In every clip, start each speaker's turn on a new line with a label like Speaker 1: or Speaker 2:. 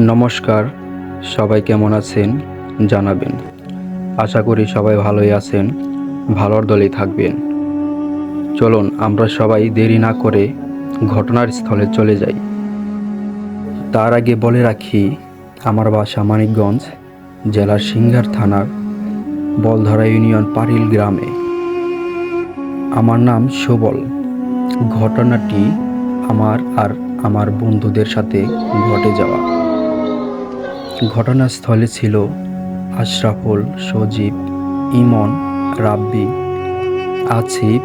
Speaker 1: নমস্কার, সবাই কেমন আছেন জানাবেন। আশা করি সবাই ভালোই আছেন, ভালোর দলেই থাকবেন। চলুন, আমরা সবাই দেরি না করে ঘটনার স্থলে চলে যাই। তার আগে বলে রাখি, আমার বাসা মানিকগঞ্জ, জেলার সিঙ্গার থানার বলধরা ইউনিয়ন পারিল গ্রামে। আমার নাম সুবল। ঘটনাটি আমার আর আমার বন্ধুদের সাথে ঘটে যাওয়া। ঘটনাস্থলে ছিল আশরাফুল, সজীব, ইমন, রাব্বি, আসিফ,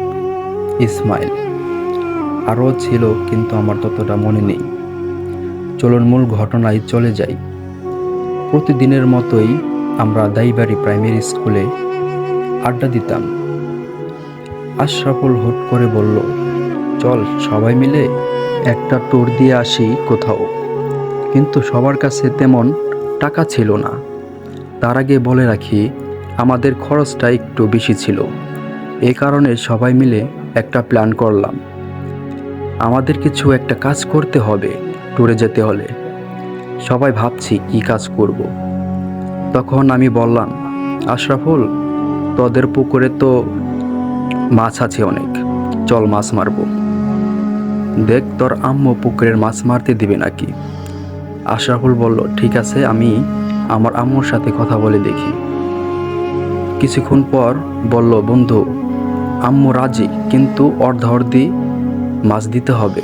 Speaker 1: ইসমাইল। আরও ছিল, কিন্তু আমার ততটা মনে নেই। চলুন মূল ঘটনায় চলে যাই। প্রতিদিনের মতোই আমরা দাইবাড়ি প্রাইমারি স্কুলে আড্ডা দিতাম। আশরাফুল হুট করে বলল, চল সবাই মিলে একটা ট্যুর দিয়ে আসি কোথাও। কিন্তু সবার কাছে তেমন টাকা ছিল না। তার আগে বলে রাখি, আমাদের খরচটা একটু বেশি ছিল। এ কারণে সবাই মিলে একটা প্ল্যান করলাম। আমাদের কিছু একটা কাজ করতে হবে, ট্যুরে যেতে হলে। সবাই ভাবছি কি কাজ করব। তখন আমি বললাম, আশরাফুল, তোদের পুকুরে তো মাছ আছে অনেক, চল মাছ মারবো। দেখ তোর আম্মু পুকুরের মাছ মারতে দিবে নাকি? আশরাফুল বলল, ঠিক আছে, আমি আমার আম্মুর সাথে কথা বলে দেখি। কিছুক্ষণ পর বলল, বন্ধু, আম্মু রাজি, কিন্তু অর্ধাঅর্ধি মাছ দিতে হবে।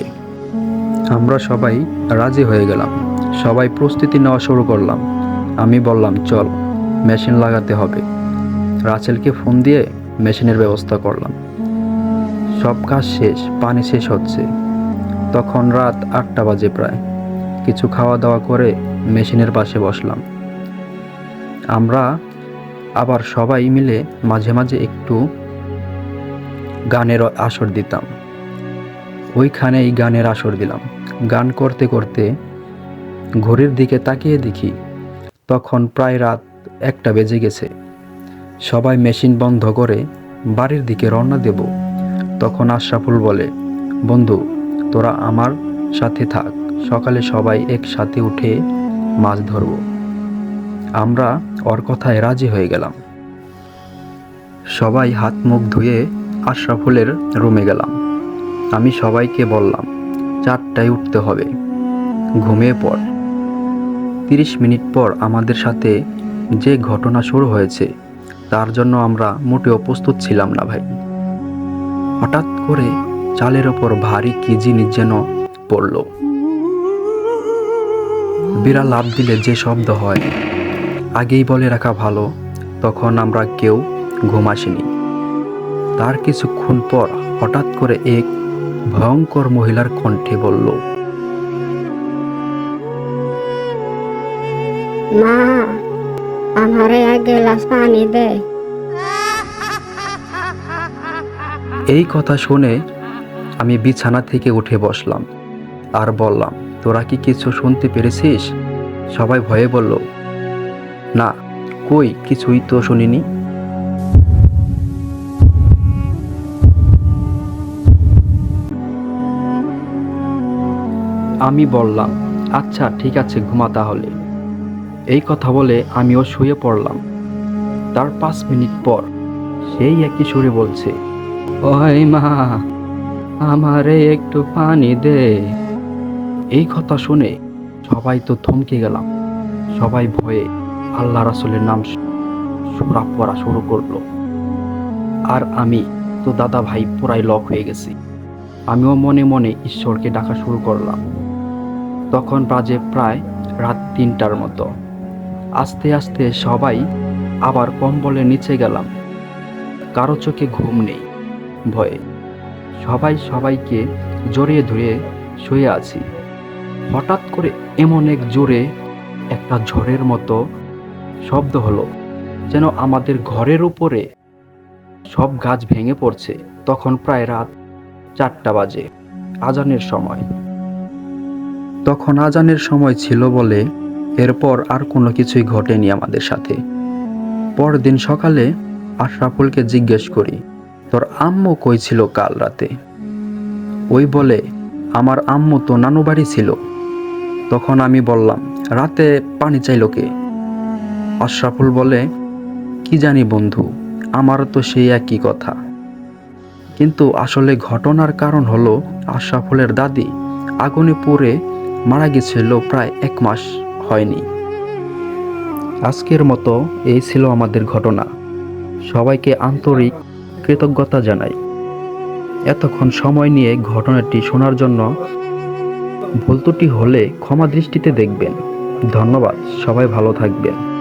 Speaker 1: আমরা সবাই রাজি হয়ে গেলাম। সবাই প্রস্তুতি নেওয়া শুরু করলাম। আমি বললাম, চল, মেশিন লাগাতে হবে। রাচেলকে ফোন দিয়ে মেশিনের ব্যবস্থা করলাম। সব কাজ শেষ, পানি শেষ হচ্ছে। তখন রাত আটটা বাজে প্রায়। কিছু খাওয়া দাওয়া করে মেশিনের পাশে বসলাম। আমরা আবার সবাই মিলে মাঝে মাঝে একটু গানের আসর দিতাম। ওইখানেই গানের আসর দিলাম। গান করতে করতে ঘড়ির দিকে তাকিয়ে দেখি, তখন প্রায় রাত একটা বেজে গেছে। সবাই মেশিন বন্ধ করে বাড়ির দিকে রওনা দেব। তখন আশরাফুল বলে, বন্ধু, তোরা আমার সাথে থাক। সকালে সবাই একসাথে উঠে মাছ ধরব। আমরা ওর কথায় রাজি হয়ে গেলাম। সবাই হাত মুখ ধুয়ে আশরাফুলের রুমে গেলাম। আমি সবাইকে বললাম, চারটায় উঠতে হবে। ঘুমিয়ে পড়। তিরিশ মিনিট পর আমাদের সাথে যে ঘটনা শুরু হয়েছে, তার জন্য আমরা মোটেও প্রস্তুত ছিলাম না ভাই। হঠাৎ করে চালের ওপর ভারী কি জিনিস যেন পড়ল। বিড়াল লাভ দিলে যে শব্দ হয় আগেই বলে রাখা ভালো তখন আমরা কেউ ঘুম আসেনি তার কিছুক্ষণ পর হঠাৎ করে এক ভয়ঙ্কর মহিলার কণ্ঠে বলল
Speaker 2: মা আমারে এক গ্লাস পানি দে।
Speaker 1: এই কথা শুনে আমি বিছানা থেকে উঠে বসলাম আর বললাম তোরা কি কিছু শুনতে পেরেছিস? সবাই ভয়ে বলল, না, কই, কিছুই তো শুনিনি। আমি বললাম আচ্ছা ঠিক আছে, ঘুমা তাহলে। এই কথা বলে আমিও শুয়ে পড়লাম। তার পাঁচ মিনিট পর সেই একই সুরে বলছে, ওই মা, আমারে একটু পানি দে। এই কথা শুনে সবাই তো থমকে গেলাম। সবাই ভয়ে আল্লাহ রাসুলের নাম সুরা পড়া শুরু করল। আর আমি তো দাদা ভাই পুরাই লক হয়ে গেছি। আমিও মনে মনে ঈশ্বরকে ডাকা শুরু করলাম। তখন বাজে প্রায় রাত তিনটার মতো। আস্তে আস্তে সবাই আবার কম্বলের নিচে গেলাম। কারও চোখে ঘুম নেই, ভয়ে। সবাই সবাইকে জড়িয়ে ধরে শুয়ে আছি। হঠাৎ করে এমন এক জোরে একটা ঝড়ের মতো শব্দ হলো, যেন আমাদের ঘরের উপরে সব গাছ ভেঙে পড়ছে। তখন প্রায় রাত চারটা বাজে, আজানের সময়। তখন আজানের সময় ছিল বলে এরপর আর কোনো কিছুই ঘটেনি আমাদের সাথে। পরদিন সকালে আশরাফুলকে জিজ্ঞেস করি, তোর আম্মু কই ছিল কাল রাতে? ওই বলে, আমার আম্মু তো নানু বাড়ি ছিল। তখন আমি বললাম, রাতে পানি চাইল কে? আশরাফুল বলে, কি জানি বন্ধু আমারও তো সেই একই কথা। কিন্তু আসলে ঘটনার কারণ হলো আশরাফুলের দাদি আগুনে পড়ে মারা গেছিল প্রায় এক মাস হয়নি। আজকের মতো এই ছিল আমাদের ঘটনা। সবাইকে আন্তরিক কৃতজ্ঞতা জানাই। এতক্ষণ সময় নিয়ে ঘটনাটি শোনার জন্য ভুল ত্রুটি হলে ক্ষমা দৃষ্টিতে দেখবেন। ধন্যবাদ সবাই ভালো থাকবেন।